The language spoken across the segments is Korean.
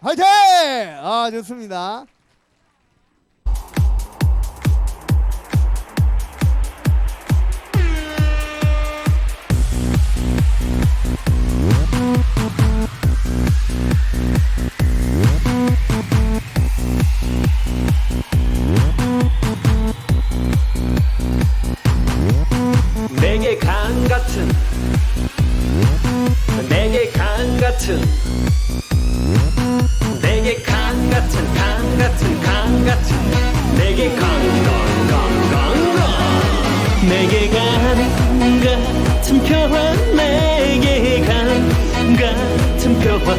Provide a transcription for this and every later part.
화이팅! 아 좋습니다. 내게 강 같은 내게 강 같은 표화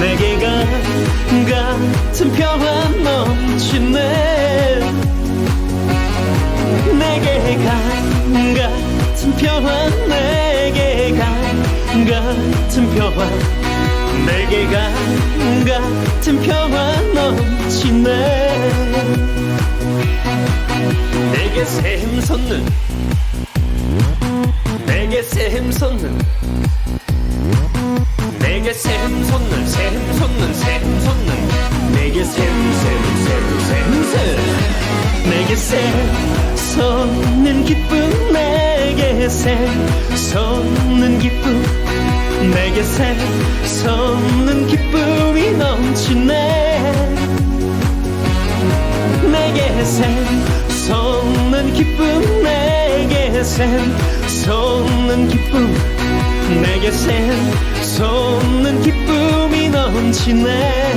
내게 강 같은 표화 넘치네. 내게 강 같은 평화 내게 강 같은 평화 내게 강 같은 평화 넘치네. 내게 샘솟는 내게 샘솟는 내게 샘솟는 샘솟는 샘솟는. 내게 샘샘샘샘샘. 내게 샘솟는 기쁨 내게 샘솟는 기쁨. 내게 샘솟는 기쁨이 넘치네. 내게 샘솟는 기쁨 내게 샘솟는 기쁨. 내게 샘 솟는 기쁨이 넘치네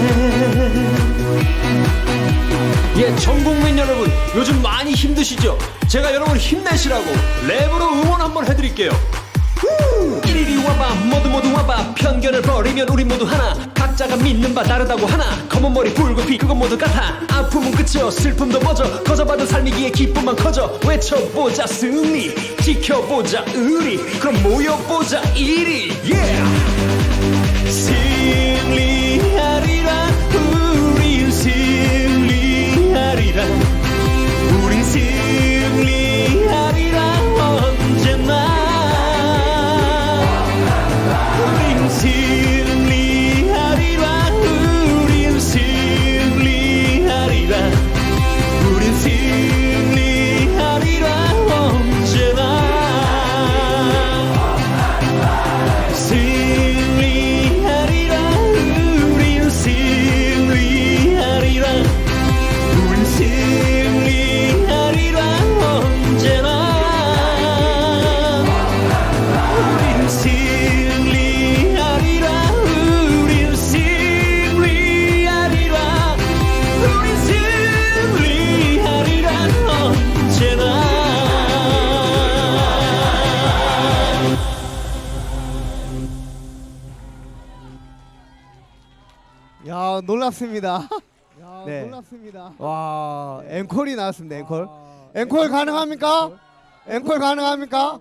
예, 전 국민 여러분, 요즘 많이 힘드시죠? 제가 여러분 힘내시라고 랩으로 응원 한번 해드릴게요. 후! 이리리 와봐, 모두 모두 와봐. 편견을 버리면 우리 모두 하나. 각자가 믿는 바 다르다고 하나. 검은 머리 붉은 피 그건 모두 같아. 아픔은 끝이요, 슬픔도 멎어. 거저받은 삶이기에 기쁨만 커져. 외쳐보자 승리, 지켜보자 의리. 그럼 모여보자 이리. Yeah! 승리 야 놀랍습니다. 야, 네. 놀랍습니다. 와 앵콜이 나왔습니다. 앵콜. 아, 앵콜 가능합니까? 앵콜 가능합니까?